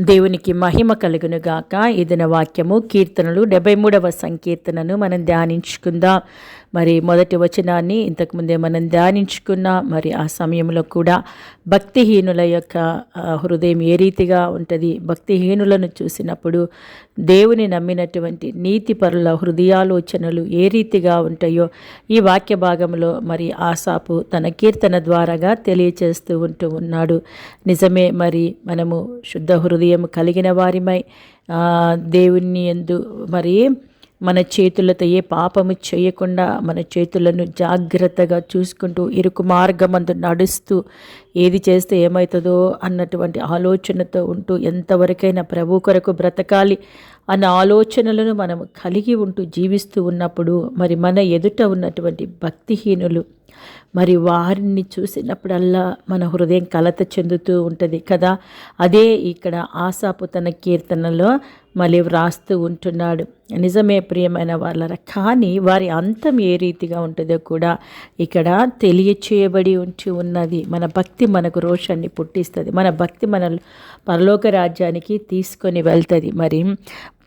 దేవునికి మహిమ కలుగును గాక. ఇదిన వాక్యము కీర్తనలు డెబ్బై మూడవ సంకీర్తనను మనం ధ్యానించుకుందాం. మరి మొదటి వచనాన్ని ఇంతకుముందే మనం ధ్యానించుకున్నా మరి ఆ సమయంలో కూడా భక్తిహీనుల యొక్క హృదయం ఏ రీతిగా ఉంటుంది? భక్తిహీనులను చూసినప్పుడు దేవుని నమ్మినటువంటి నీతిపరుల హృదయాలోచనలు ఏ రీతిగా ఉంటాయో ఈ వాక్య భాగంలో మరి ఆసాపు తన కీర్తన ద్వారాగా తెలియచేస్తూ ఉంటూ ఉన్నాడు. నిజమే మరి మనము శుద్ధ హృదయం కలిగిన వారిమై దేవుణ్ణి దేవుని ఎందు మరి మన చేతులతో ఏ పాపము చేయకుండా మన చేతులను జాగ్రత్తగా చూసుకుంటూ ఇరుకు మార్గమందు నడుస్తూ ఏది చేస్తే ఏమవుతుందో అన్నటువంటి ఆలోచనతో ఉంటూ ఎంతవరకైనా ప్రభు కొరకు బ్రతకాలి అన్న ఆలోచనలను మనం కలిగి ఉంటూ జీవిస్తూ ఉన్నప్పుడు మరి మన ఎదుట ఉన్నటువంటి భక్తిహీనులు మరి వారిని చూసినప్పుడల్లా మన హృదయం కలత చెందుతూ ఉంటుంది కదా. అదే ఇక్కడ ఆశాపు తన కీర్తనలో మళ్ళీ వ్రాస్తూ ఉంటున్నాడు. నిజమే ప్రియమైన వాళ్ళరా కానీ వారి అంతం ఏ రీతిగా ఉంటుందో కూడా ఇక్కడ తెలియచేయబడి ఉంచి ఉన్నది. మన భక్తి మనకు రోషాన్ని పుట్టిస్తుంది. మన భక్తి మన పరలోక రాజ్యానికి తీసుకొని వెళ్తుంది. మరి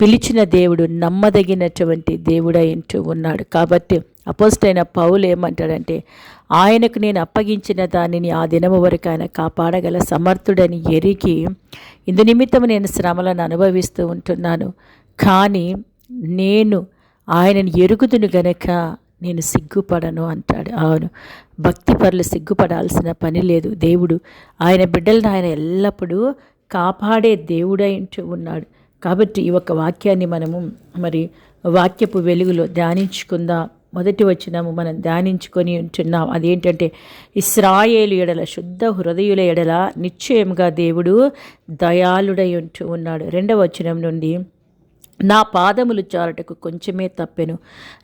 పిలిచిన దేవుడు నమ్మదగినటువంటి దేవుడై ఉంటూ ఉన్నాడు. కాబట్టి అపోజిటైన పౌలు ఏమంటాడంటే ఆయనకు నేను అప్పగించిన దానిని ఆ దినము వరకు ఆయన కాపాడగల సమర్థుడని ఎరిగి ఇందు నిమిత్తం నేను శ్రమలను అనుభవిస్తూ ఉంటున్నాను. కానీ నేను ఆయనను ఎరుగుదును గనక నేను సిగ్గుపడను అంటాడు. అవును భక్తి పరులు సిగ్గుపడాల్సిన పని లేదు. దేవుడు ఆయన బిడ్డలను ఆయన ఎల్లప్పుడూ కాపాడే దేవుడై ఉన్నాడు. కాబట్టి ఈ ఒక వాక్యాన్ని మనము మరి వాక్యపు వెలుగులో ధ్యానించుకుందాం. మొదటి వచనము మనం ధ్యానించుకొని ఉంటున్నాం. అదేంటంటే ఇస్రాయేలు ఎడల శుద్ధ హృదయుల ఎడల నిశ్చయముగా దేవుడు దయాళుడై ఉంటూ ఉన్నాడు. రెండవ వచనం నుండి నా పాదములు చారటకు కొంచెమే తప్పెను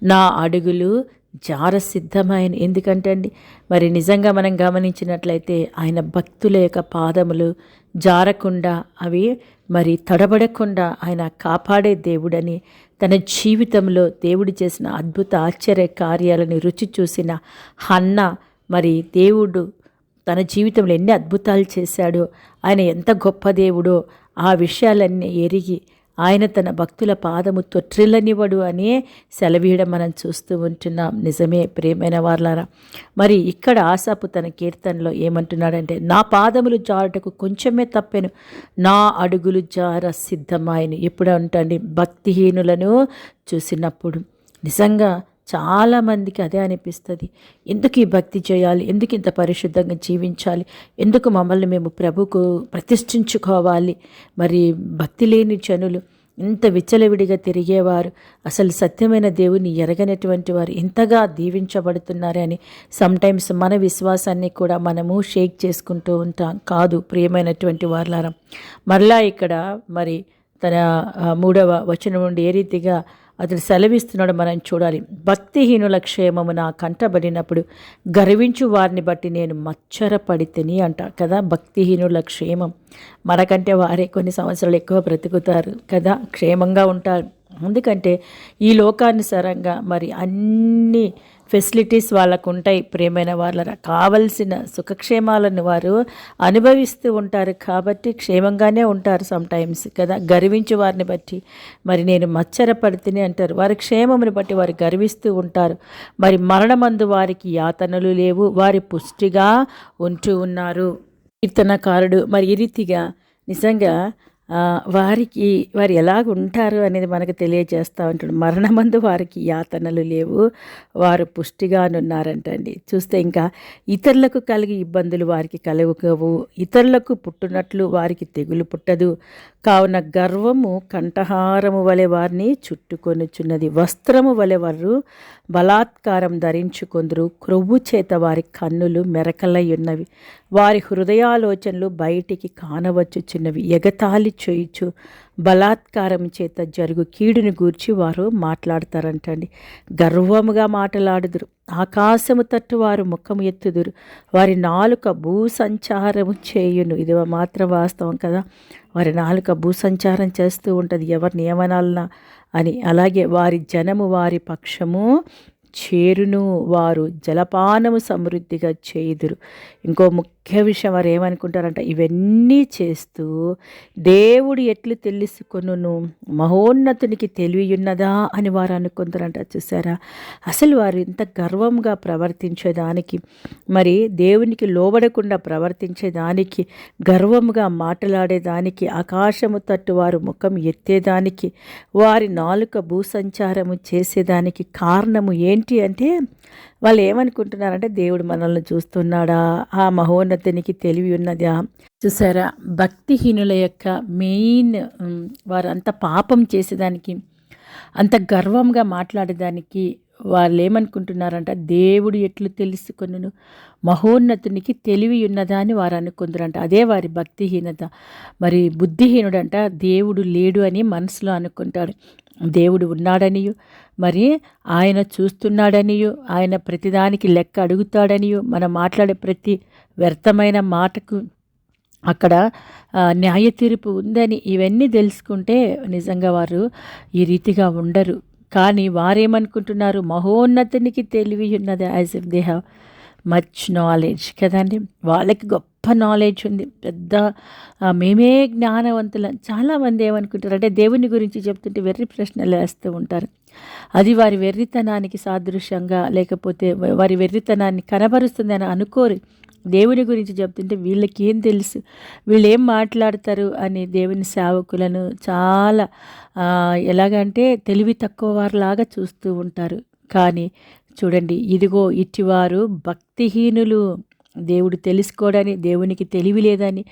నా అడుగులు జార సిద్ధమైన ఎందుకంటే అండి మరి నిజంగా మనం గమనించినట్లయితే ఆయన భక్తుల యొక్క పాదములు జారకుండా అవి మరి తడబడకుండా ఆయన కాపాడే దేవుడని తన జీవితంలో దేవుడు చేసిన అద్భుత ఆశ్చర్య కార్యాలను రుచి చూసిన హన్న మరి దేవుడు తన జీవితంలో ఎన్ని అద్భుతాలు చేశాడో ఆయన ఎంత గొప్ప దేవుడో ఆ విషయాలన్నీ ఎరిగి ఆయన తన భక్తుల పాదము తొట్రిల్లనివ్వడు అనే సెలవీయడం మనం చూస్తూ ఉంటున్నాం. నిజమే ప్రేమైన వార్లారా. మరి ఇక్కడ ఆశాపు తన కీర్తనలో ఏమంటున్నాడంటే నా పాదములు జారుటకు కొంచెమే తప్పెను నా అడుగులు జార సిద్ధమాయను. ఎప్పుడు అంటండి భక్తిహీనులను చూసినప్పుడు. నిజంగా చాలామందికి అదే అనిపిస్తుంది. ఎందుకు ఈ భక్తి చేయాలి? ఎందుకు ఇంత పరిశుద్ధంగా జీవించాలి? ఎందుకు మమ్మల్ని మేము ప్రభుకు ప్రతిష్ఠించుకోవాలి? మరి భక్తి లేని జనులు ఇంత విచ్చలవిడిగా తిరిగేవారు. అసలు సత్యమైన దేవుని ఎరగనటువంటి వారు ఇంతగా దీవించబడుతున్నారే అని సమ్టైమ్స్ మన విశ్వాసాన్ని కూడా మనము షేక్ చేసుకుంటూ ఉంటాం. కాదు ప్రియమైనటువంటి వారులారం మరలా ఇక్కడ మరి తన మూడవ వచనం నుండి ఏ రీతిగా అతడు సెలవిస్తున్నాడు మనం చూడాలి. భక్తిహీనుల క్షేమము నా కంటబడినప్పుడు గర్వించు వారిని బట్టి నేను మచ్చరపడి తిని అంట కదా? భక్తిహీనుల క్షేమం మనకంటే వారే కొన్ని సంవత్సరాలు ఎక్కువ బ్రతుకుతారు కదా? క్షేమంగా ఉంటారు. ఎందుకంటే ఈ లోకానుసారంగా మరి అన్ని ఫెసిలిటీస్ వాళ్ళకు ఉంటాయి ప్రేమైన వాళ్ళ కావలసిన సుఖక్షేమాలను వారు అనుభవిస్తూ ఉంటారు కాబట్టి క్షేమంగానే ఉంటారు సమ్టైమ్స్ కదా. గర్వించు వారిని బట్టి. మరి నేను మచ్చరపడితేనే అంటారు. వారి క్షేమమును బట్టి వారు గర్విస్తూ ఉంటారు. మరి మరణమందు వారికి యాతనలు లేవు. వారి పుష్టిగా ఉంటూ ఉన్నారు. కీర్తనకారుడు మరి ఈ రీతిగా నిజంగా వారికి వారు ఎలాగ ఉంటారు అనేది మనకు తెలియజేస్తూ ఉంటాడు. మరణమందు వారికి యాతనలు లేవు. వారు పుష్టిగానున్నారంటండి. చూస్తే ఇంకా ఇతరులకు కలిగి ఇబ్బందులు వారికి కలగవు. ఇతరులకు పుట్టునట్లు వారికి తెగులు పుట్టదు. కావున గర్వము కంఠహారము వలె వారిని చుట్టుకొనుచున్నది. వస్త్రము వలె వారు బలాత్కారం ధరించుకొందరు. క్రొవ్వు చేత వారి కన్నులు మెరకలై ఉన్నవి వారి హృదయాలోచనలు బయటికి కానవచ్చుచున్నవి. ఎగతాళి చేయుచు బలాత్కారం చేత జరుగు కీడుని గూర్చి వారు మాట్లాడతారంటండి. గర్వముగా మాట్లాడుదురు. ఆకాశము తట్టు వారు ముఖము ఎత్తుదురు. వారి నాలుక భూసంచారము చేయును. ఇది మాత్రం వాస్తవం కదా. వారి నాలుక భూసంచారం చేస్తూ ఉంటుంది. ఎవరి నియమనాలన అని. అలాగే వారి జనము వారి పక్షము చేరును వారు జలపానము సమృద్ధిగా చేయుదురు. ఇంకో ముఖ్య విషయం వారు ఏమనుకుంటారంట ఇవన్నీ చేస్తూ దేవుడు ఎట్లు తెలుసుకొను మహోన్నతునికి తెలివియున్నదా అని వారు అనుకుంటారంట చూసారా? అసలు వారు ఇంత గర్వంగా ప్రవర్తించేదానికి మరి దేవునికి లోబడకుండా ప్రవర్తించేదానికి గర్వంగా మాట్లాడేదానికి ఆకాశము తట్టు వారు ముఖం ఎత్తేదానికి వారి నాలుక భూసంచారము చేసేదానికి కారణము ఏంటి ఏంటి అంటే వాళ్ళు ఏమనుకుంటున్నారంటే దేవుడు మనల్ని చూస్తున్నాడా? ఆ మహోన్నతునికి తెలివి ఉన్నదా? చూసారా? భక్తిహీనుల యొక్క మెయిన్ వారు అంత పాపం చేసేదానికి అంత గర్వంగా మాట్లాడేదానికి వాళ్ళు ఏమనుకుంటున్నారంట దేవుడు ఎట్లు తెలుసుకొను మహోన్నతునికి తెలివి ఉన్నదా అని వారు అనుకుందరంట. అదే వారి భక్తిహీనత. మరి బుద్ధిహీనుడంట దేవుడు లేడు అని మనసులో అనుకుంటాడు. దేవుడు ఉన్నాడనియు మరి ఆయన చూస్తున్నాడనియు ఆయన ప్రతిదానికి లెక్క అడుగుతాడనియు మనం మాట్లాడే ప్రతి వ్యర్థమైన మాటకు అక్కడ న్యాయ తీర్పు ఉందని ఇవన్నీ తెలుసుకుంటే నిజంగా వారు ఈ రీతిగా ఉండరు. కానీ వారేమనుకుంటున్నారు? మహోన్నతునికి తెలివి ఉన్నది as if they have much knowledge కదండి? వాళ్ళకి గొప్ప నాలెడ్జ్ ఉంది. పెద్ద మేమే జ్ఞానవంతులం. చాలామంది ఏమనుకుంటారు అంటే దేవుని గురించి చెప్తుంటే వెర్రి ప్రశ్నలు వేస్తూ ఉంటారు. అది వారి వెర్రితనానికి సాదృశ్యంగా లేకపోతే వారి వెర్రితనాన్ని కనబరుస్తుందని అనుకోరు. దేవుని గురించి చెప్తుంటే వీళ్ళకి ఏం తెలుసు? వీళ్ళు ఏం మాట్లాడతారు? అని దేవుని సేవకులను చాలా ఎలాగంటే తెలివి తక్కువ వారిలాగా చూస్తూ ఉంటారు. కానీ చూడండి ఇదిగో ఇట్టివారు భక్తిహీనులు. దేవుడు తెలుసుకోవడని దేవునికి తెలివి లేదని.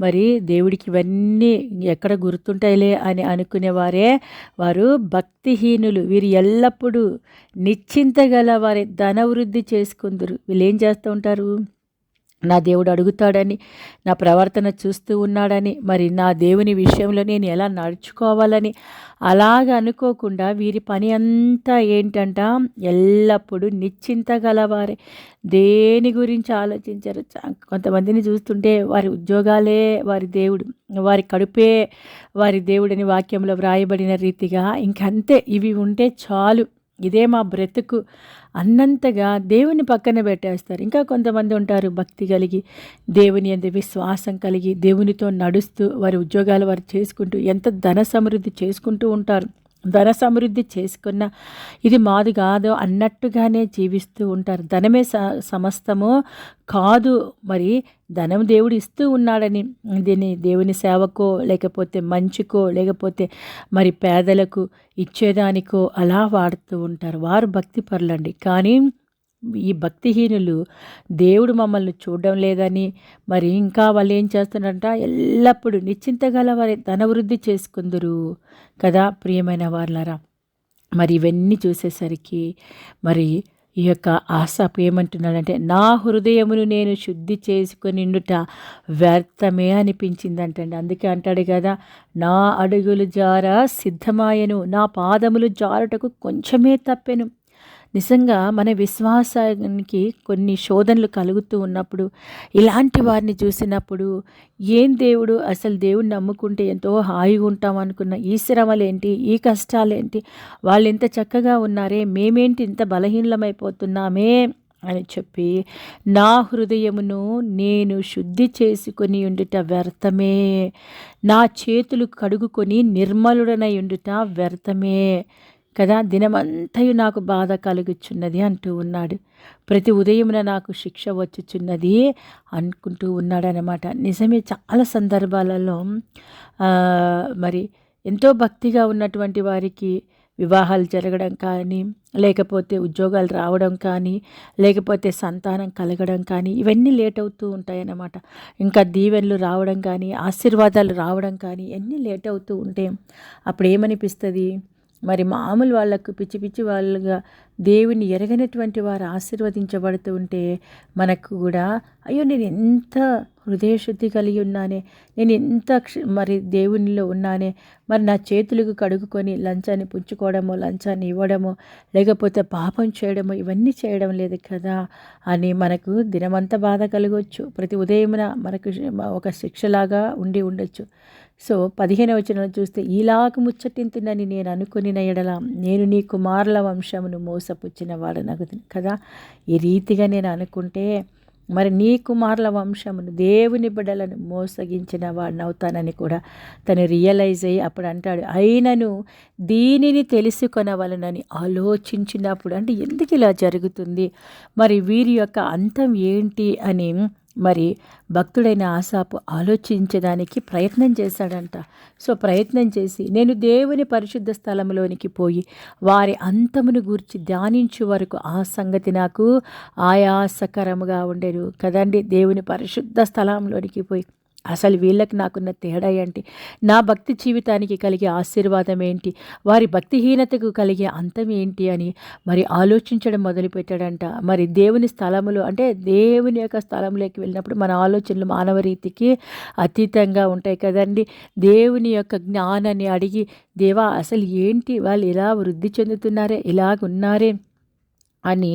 మరి దేవుడికి ఇవన్నీ ఎక్కడ గుర్తుంటాయిలే అని అనుకునేవారే. వారు భక్తిహీనులు. వీరు ఎల్లప్పుడూ నిశ్చింతగల వారి ధనవృద్ధి చేసుకుందరు. వీళ్ళు ఏం చేస్తూ ఉంటారు? నా దేవుడు అడుగుతాడని నా ప్రవర్తన చూస్తూ ఉన్నాడని మరి నా దేవుని విషయంలో నేను ఎలా నడుచుకోవాలని అలాగ అనుకోకుండా వీరి పని అంతా ఏంటంట ఎల్లప్పుడూ నిశ్చింత గలవారే. దేని గురించి ఆలోచించారు. చా- కొంతమందిని చూస్తుంటే వారి ఉద్యోగాలే వారి దేవుడు వారి కడుపే వారి దేవుడని వాక్యంలో వ్రాయబడిన రీతిగా ఇంకంతే. ఇవి ఉంటే చాలు. ఇదే మా బ్రతుకు. అన్నంతగా దేవుని పక్కన పెట్టేస్తారు. ఇంకా కొంతమంది ఉంటారు భక్తి కలిగి దేవుని ఎంత విశ్వాసం కలిగి దేవునితో నడుస్తూ వారి ఉద్యోగాలు వారు చేసుకుంటూ ఎంత ధన సమృద్ధి చేసుకుంటూ ఉంటారు. ధన సమృద్ధి చేసుకున్న ఇది మాది కాదు అన్నట్టుగానే జీవిస్తూ ఉంటారు. ధనమే స సమస్తము కాదు మరి ధనం దేవుడు ఇస్తూ ఉన్నాడని. దీన్ని దేవుని సేవకో లేకపోతే మంచుకో లేకపోతే మరి పేదలకు ఇచ్చేదానికో అలా వాడుతూ ఉంటారు. వారు భక్తి పరులండి. కానీ ఈ భక్తిహీనులు దేవుడు మమ్మల్ని చూడడం లేదని మరి ఇంకా వాళ్ళు ఏం చేస్తున్నారంట? ఎల్లప్పుడూ నిశ్చింతగల వారి ధనవృద్ధి చేసుకుందరు కదా ప్రియమైన వాళ్ళరా మరి ఇవన్నీ చూసేసరికి మరి ఈ యొక్క ఆశాపు ఏమంటున్నాడంటే నా హృదయమును నేను శుద్ధి చేసుకుని నిండుట వ్యర్థమే అనిపించిందంటండి. అందుకే అంటాడు కదా నా అడుగులు జార సిద్ధమాయను నా పాదములు జారుటకు కొంచెమే తప్పెను. నిజంగా మన విశ్వాసానికి కొన్ని శోధనలు కలుగుతూ ఉన్నప్పుడు ఇలాంటి వారిని చూసినప్పుడు ఏం దేవుడు అసలు దేవుడిని నమ్ముకుంటే ఎంతో హాయిగా ఉంటాం అనుకున్న ఈ శ్రమలేంటి ఈ కష్టాలేంటి వాళ్ళు ఎంత చక్కగా ఉన్నారే మేమేంటి ఇంత బలహీనమైపోతున్నామే అని చెప్పి నా హృదయమును నేను శుద్ధి చేసుకొని ఉండుట వ్యర్థమే. నా చేతులు కడుగుకొని నిర్మలుడనై ఉండుట వ్యర్థమే. కదా దినమంతయు నాకు బాధ కలుగుచున్నది అంటూ ఉన్నాడు. ప్రతి ఉదయమున నాకు శిక్ష వచ్చుచున్నది అనుకుంటూ ఉన్నాడనమాట నిజమే చాలా సందర్భాలలో మరి ఎంతో భక్తిగా ఉన్నటువంటి వారికి వివాహాలు జరగడం కానీ లేకపోతే ఉద్యోగాలు రావడం కానీ లేకపోతే సంతానం కలగడం కానీ ఇవన్నీ లేట్ అవుతూ ఉంటాయన్నమాట. ఇంకా దీవెనలు రావడం కానీ ఆశీర్వాదాలు రావడం కానీ ఎన్ని లేట్ అవుతూ ఉంటే అప్పుడు ఏమనిపిస్తుంది మరి మామూలు వాళ్ళకు పిచ్చి పిచ్చి వాళ్ళుగా దేవుని ఎరగనటువంటి వారు ఆశీర్వదించబడుతూ ఉంటే మనకు కూడా అయ్యో నేను ఎంత హృదయశుద్ధి కలిగి ఉన్నానే నేను ఎంత క్ష- మరి దేవునిలో ఉన్నానే మరి నా చేతులకు కడుగుకొని లంచాన్ని పుచ్చుకోవడమో లంచాన్ని ఇవ్వడమో లేకపోతే పాపం చేయడమో ఇవన్నీ చేయడం లేదు కదా అని మనకు దినమంతా బాధ కలగవచ్చు ప్రతి ఉదయమున మనకు ఒక శిక్షలాగా ఉండి ఉండొచ్చు. సో పదిహేను వచనాలు చూస్తే ఇలాగ ముచ్చటింతునని నేను అనుకుని ఎడల నేను నీ కుమారుల వంశమును మోసపుచ్చిన వాడనగు కదా. ఈ రీతిగా నేను అనుకుంటే మరి నీ కుమారుల వంశమును దేవుని బిడ్డలను మోసగించిన వాడిని అవుతానని కూడా తను రియలైజ్ అయ్యి అప్పుడు అంటాడు. అయినను దీనిని తెలుసుకొనవలనని ఆలోచించినప్పుడు అంటే ఎందుకు ఇలా జరుగుతుంది? మరి వీరి యొక్క అంతం ఏంటి అని మరి భక్తుడైన ఆశాపు ఆలోచించడానికి ప్రయత్నం చేశాడంట. సో ప్రయత్నం చేసి నేను దేవుని పరిశుద్ధ స్థలంలోనికి పోయి వారి అంతమును గూర్చి ధ్యానించు వరకు ఆ సంగతి నాకు ఆయాసకరముగా ఉండేను. కదండి? దేవుని పరిశుద్ధ స్థలంలోనికి పోయి అసలు వీళ్ళకి నాకున్న తేడా ఏంటి? నా భక్తి జీవితానికి కలిగే ఆశీర్వాదం ఏంటి? వారి భక్తిహీనతకు కలిగే అంతం ఏంటి అని మరి ఆలోచించడం మొదలుపెట్టాడంట. మరి దేవుని స్థలములు అంటే దేవుని యొక్క స్థలంలోకి వెళ్ళినప్పుడు మన ఆలోచనలు మానవ రీతికి అతీతంగా ఉంటాయి కదండి. దేవుని యొక్క జ్ఞానాన్ని అడిగి దేవా అసలు ఏంటి? వాళ్ళు ఇలా వృద్ధి చెందుతున్నారే? ఇలాగున్నారే అని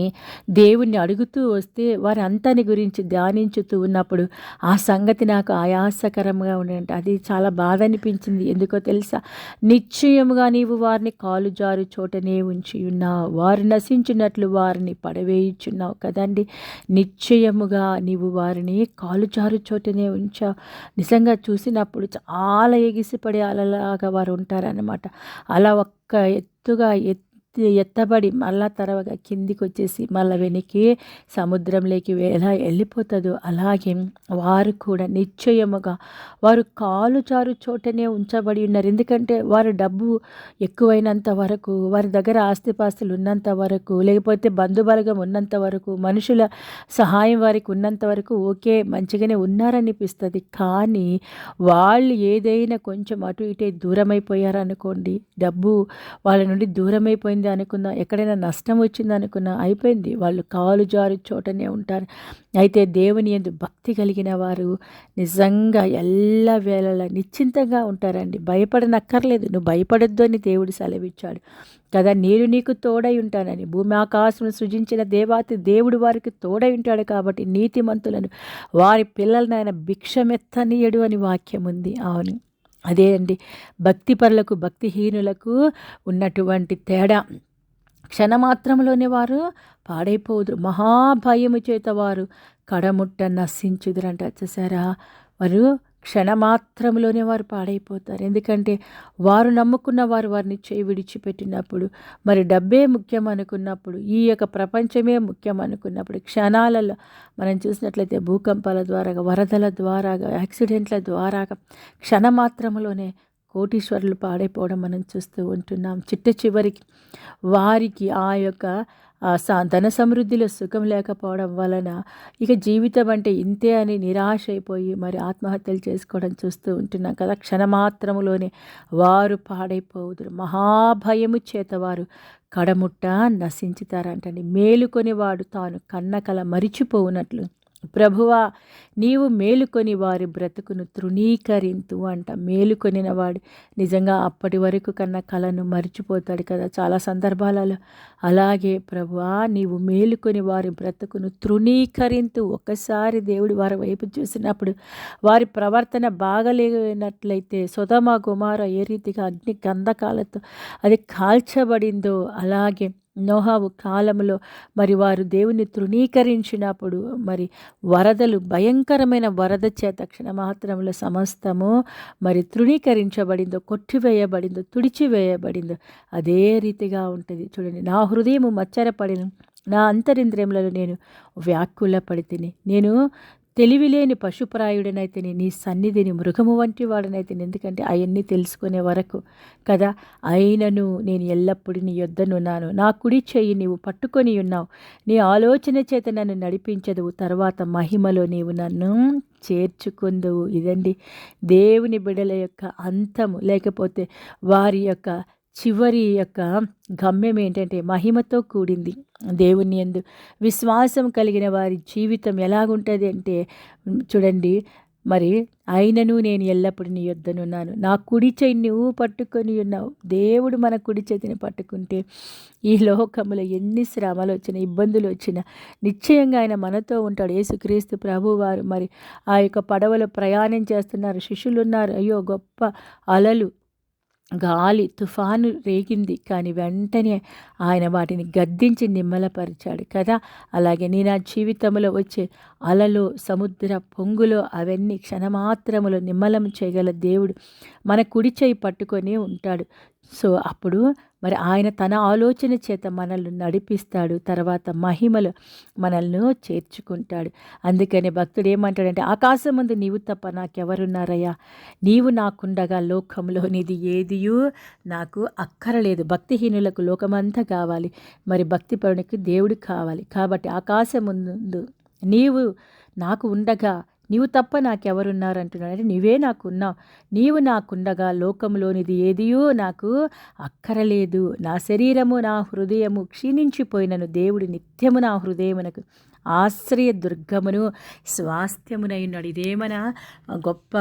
దేవుణ్ణి అడుగుతూ వస్తే వారంతని గురించి ధ్యానించుతూ ఉన్నప్పుడు ఆ సంగతి నాకు ఆయాసకరంగా ఉండేట అది చాలా బాధ అనిపించింది ఎందుకో తెలుసా? నిశ్చయముగా నీవు వారిని కాలు జారు చోటనే ఉంచి ఉన్నావు వారు నశించినట్లు వారిని పడవేయుచున్నావు కదండి. నిశ్చయముగా నీవు వారిని కాలు జారు చోటనే ఉంచావు. నిజంగా చూసినప్పుడు చాలా ఎగిసిపడే అలలాగా వారు ఉంటారన్నమాట. అలా ఒక్క ఎత్తుగా ఎత్తు ఎత్తబడి మళ్ళా తర్వాత కిందికి వచ్చేసి మళ్ళీ వెనక్కి సముద్రంలోకి ఎలా వెళ్ళిపోతుందో అలాగే వారు కూడా నిశ్చయముగా వారు కాలు చారు చోటనే ఉంచబడి ఉన్నారు. ఎందుకంటే వారు డబ్బు ఎక్కువైనంత వరకు వారి దగ్గర ఆస్తిపాస్తులు ఉన్నంత వరకు లేకపోతే బంధుబలగం ఉన్నంత వరకు మనుషుల సహాయం వారికి ఉన్నంత వరకు ఓకే మంచిగానే ఉన్నారనిపిస్తుంది. కానీ వాళ్ళు ఏదైనా కొంచెం అటు ఇటే దూరమైపోయారనుకోండి డబ్బు వాళ్ళ నుండి దూరమైపోయింది అయిపోయింది అనుకున్నా ఎక్కడైనా నష్టం వచ్చింది అనుకున్నా అయిపోయింది. వాళ్ళు కాలు జారు చోటనే ఉంటారు. అయితే దేవుని ఎందు భక్తి కలిగిన వారు నిజంగా ఎల్ల వేళలా నిశ్చింతంగా ఉంటారండి. భయపడనక్కర్లేదు. నువ్వు భయపడొద్దు అని దేవుడు సెలవిచ్చాడు. కదా నేను నీకు తోడై ఉంటానని. భూమి ఆకాశం సృజించిన దేవాతి దేవుడు వారికి తోడై ఉంటాడు కాబట్టి నీతిమంతులను వారి పిల్లలను ఆయన భిక్షమెత్తనీయడు అని వాక్యం ఉంది. అవును. అదే అండి. భక్తిపరులకు భక్తిహీనులకు ఉన్నటువంటి తేడా. క్షణమాత్రంలోనే వారు పాడైపోదురు. మహాభయము చేత వారు కడముట్ట నశించుదురంట. చూసారా? వారు క్షణమాత్రంలోనే వారు పాడైపోతారు. ఎందుకంటే వారు నమ్ముకున్న వారు వారిని చేయి విడిచిపెట్టినప్పుడు మరి డబ్బే ముఖ్యం అనుకున్నప్పుడు ఈ యొక్క ప్రపంచమే ముఖ్యం అనుకున్నప్పుడు క్షణాలలో మనం చూసినట్లయితే భూకంపాల ద్వారా వరదల ద్వారా యాక్సిడెంట్ల ద్వారా క్షణమాత్రంలోనే కోటీశ్వరులు పాడైపోవడం మనం చూస్తూ ఉంటున్నాం. చిట్ట చివరికి వారికి ఆ యొక్క ధన సమృద్ధిలో సుఖం లేకపోవడం వలన ఇక జీవితం అంటే ఇంతే అని నిరాశ అయిపోయి మరి ఆత్మహత్యలు చేసుకోవడం చూస్తూ ఉంటున్నాం కదా. క్షణమాత్రములోనే వారు పాడైపోవుదురు. మహాభయము చేత వారు కడముట్ట నశించుతారంటండి. మేలుకొని వాడు తాను కన్నకల మరిచిపోవునట్లు ప్రభువా నీవు మేలుకొని వారి బ్రతుకును తృణీకరింతు అంట. మేలుకొనిన వాడు నిజంగా అప్పటి వరకు కన్నా కళను మర్చిపోతాడు కదా. చాలా సందర్భాలలో అలాగే ప్రభువా నీవు మేలుకొని వారి బ్రతుకును తృణీకరింతు. ఒక్కసారి దేవుడు వారి వైపు చూసినప్పుడు వారి ప్రవర్తన బాగలేనట్లయితే సుధమ కుమార ఏ రీతిగా అగ్ని గంధకాలతో అది కాల్చబడిందో అలాగే నోహావు కాలంలో మరి వారు దేవుని తృణీకరించినప్పుడు మరి వరదలు భయంకరమైన వరద చేత క్షణమాత్రంలో సమస్తము మరి తృణీకరించబడిందో కొట్టివేయబడిందో తుడిచివేయబడిందో అదే రీతిగా ఉంటుంది. చూడండి నా హృదయము మచ్చరపడిన నా అంతరింద్రియములలో నేను వ్యాకుల పడితిని నేను తెలివిలేని పశుప్రాయుడనైతేనే నీ సన్నిధిని మృగము వంటి వాడనైతేనే ఎందుకంటే అవన్నీ తెలుసుకునే వరకు కదా? అయినను నేను ఎల్లప్పుడూ నీ యొద్దనున్నాను నా కుడి చెయ్యి నీవు పట్టుకొని ఉన్నావు. నీ ఆలోచన చేత నన్ను నడిపించదు. తర్వాత మహిమలో నీవు నన్ను చేర్చుకుందువు. ఇదండి దేవుని బిడల యొక్క అంతము. లేకపోతే వారి యొక్క చివరి యొక్క గమ్యం ఏంటంటే మహిమతో కూడింది దేవుని ఎందు విశ్వాసం కలిగిన వారి జీవితం ఎలాగుంటుంది అంటే చూడండి మరి అయినను నేను ఎల్లప్పుడూ నీ యొద్దనున్నాను. నా కుడి చేయి నువ్వు పట్టుకొని ఉన్నావు. దేవుడు మన కుడి చేతిని పట్టుకుంటే ఈ లోకములో ఎన్ని శ్రమలు వచ్చినా ఇబ్బందులు వచ్చినా నిశ్చయంగా ఆయన మనతో ఉంటాడు. యేసుక్రీస్తు ప్రభువారు మరి ఆ యొక్క పడవలో ప్రయాణం చేస్తున్నారు. శిష్యులు ఉన్నారు అయ్యో గొప్ప అలలు. గాలి తుఫాను రేగింది. కానీ వెంటనే ఆయన వాటిని గద్దించి నిమ్మలపరిచాడు కదా. అలాగే నీ నా జీవితంలో వచ్చే అలలో సముద్ర పొంగులో అవన్నీ క్షణమాత్రములో నిమ్మలం చేయగల దేవుడు మన కుడి చేయి పట్టుకొని ఉంటాడు. సో అప్పుడు మరి ఆయన తన ఆలోచన చేత మనల్ని నడిపిస్తాడు. తర్వాత మహిమలు మనల్ని చేర్చుకుంటాడు. అందుకని భక్తుడు ఏమంటాడంటే ఆకాశం ముందు నీవు తప్ప నాకెవరున్నారయ్యా? నీవు నాకుండగా లోకంలో నీది ఏదియూ నాకు అక్కరలేదు. భక్తిహీనులకు లోకమంతా కావాలి. మరి భక్తిపరునికి దేవుడు కావాలి. కాబట్టి ఆకాశం ముందు నీవు నాకు ఉండగా నీవు తప్ప నాకెవరున్నారంటున్నాడు అంటే నీవే నాకున్నావు. నీవు నాకుండగా లోకంలోనిది ఏదియో నాకు అక్కరలేదు. నా శరీరము నా హృదయము క్షీణించిపోయినను. దేవుడు నిత్యము నా హృదయమునకు ఆశ్రయ దుర్గమును స్వాస్థ్యమునైనాడు. ఇదేమన గొప్ప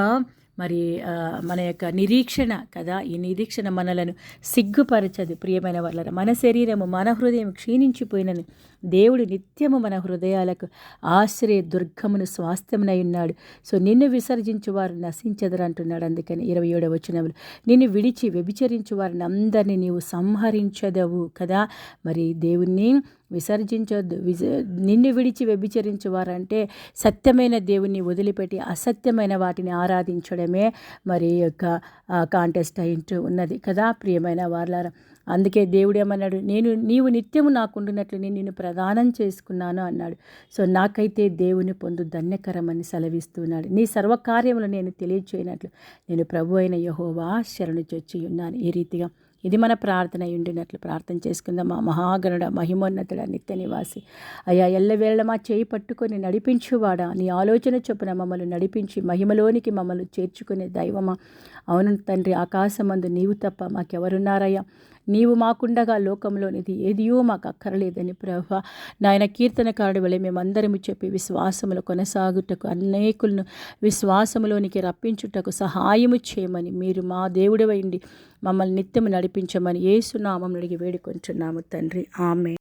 మరి మన యొక్క నిరీక్షణ కదా? ఈ నిరీక్షణ మనలను సిగ్గుపరచదు ప్రియమైన వాళ్ళ మన శరీరము మన హృదయం క్షీణించిపోయినని. దేవుడు నిత్యము మన హృదయాలకు ఆశ్రయ దుర్గమును స్వాస్థ్యమునై ఉన్నాడు. సో నిన్ను విసర్జించు వారు నశించదరు అంటున్నాడు అందుకని ఇరవై ఏడవ వచనములు నిన్ను విడిచి వ్యభిచరించు వారిని అందరినీ నీవు సంహరించదవు కదా? మరి దేవుణ్ణి విసర్జించొద్దు. విజ నిన్ను విడిచి వ్యభిచరించేవారంటే సత్యమైన దేవుణ్ణి వదిలిపెట్టి అసత్యమైన వాటిని ఆరాధించడమే మరి యొక్క కాంటెస్ట్ అయింటూ ఉన్నది కదా ప్రియమైన వాళ్ళ అందుకే దేవుడు ఏమన్నాడు నేను నీవు నిత్యము నాకుండునట్లు నేను నిన్ను ప్రదానం చేసుకున్నాను అన్నాడు. సో నాకైతే దేవుని పొందు ధన్యకరమని సెలవిస్తున్నాడు. నీ సర్వకార్యములు నేను తెలియచేయనట్లు నేను ప్రభు అయిన యహోవా శరణు చొచ్చి ఉన్నాను. ఈ రీతిగా ఇది మన ప్రార్థన ఉండినట్లు ప్రార్థన చేసుకుందాం. మా మహాగణుడ మహిమోన్నతుడ నిత్య నివాసి. అయ్యా ఎల్లవేళ మా చేయి పట్టుకొని నడిపించువాడా. నీ ఆలోచన చొప్పున మమ్మల్ని నడిపించి మహిమలోనికి మమ్మల్ని చేర్చుకునే దైవమా? అవును తండ్రి ఆకాశమందు నీవు తప్ప మాకెవరున్నారయ్యా? నీవు మాకుండగా లోకంలోనిది ఏదియో మాకు అక్కరలేదని ప్రభ. నాయన కీర్తనకారుడు వలె మేమందరము చెప్పి విశ్వాసములు కొనసాగుటకు అనేకులను విశ్వాసములోనికి రప్పించుటకు సహాయము చేయమని మీరు మా దేవుడవైండి మమ్మల్ని నిత్యము నడిపించమని ఏసునామం అడిగి వేడుకొంటున్నాము తండ్రి. ఆమె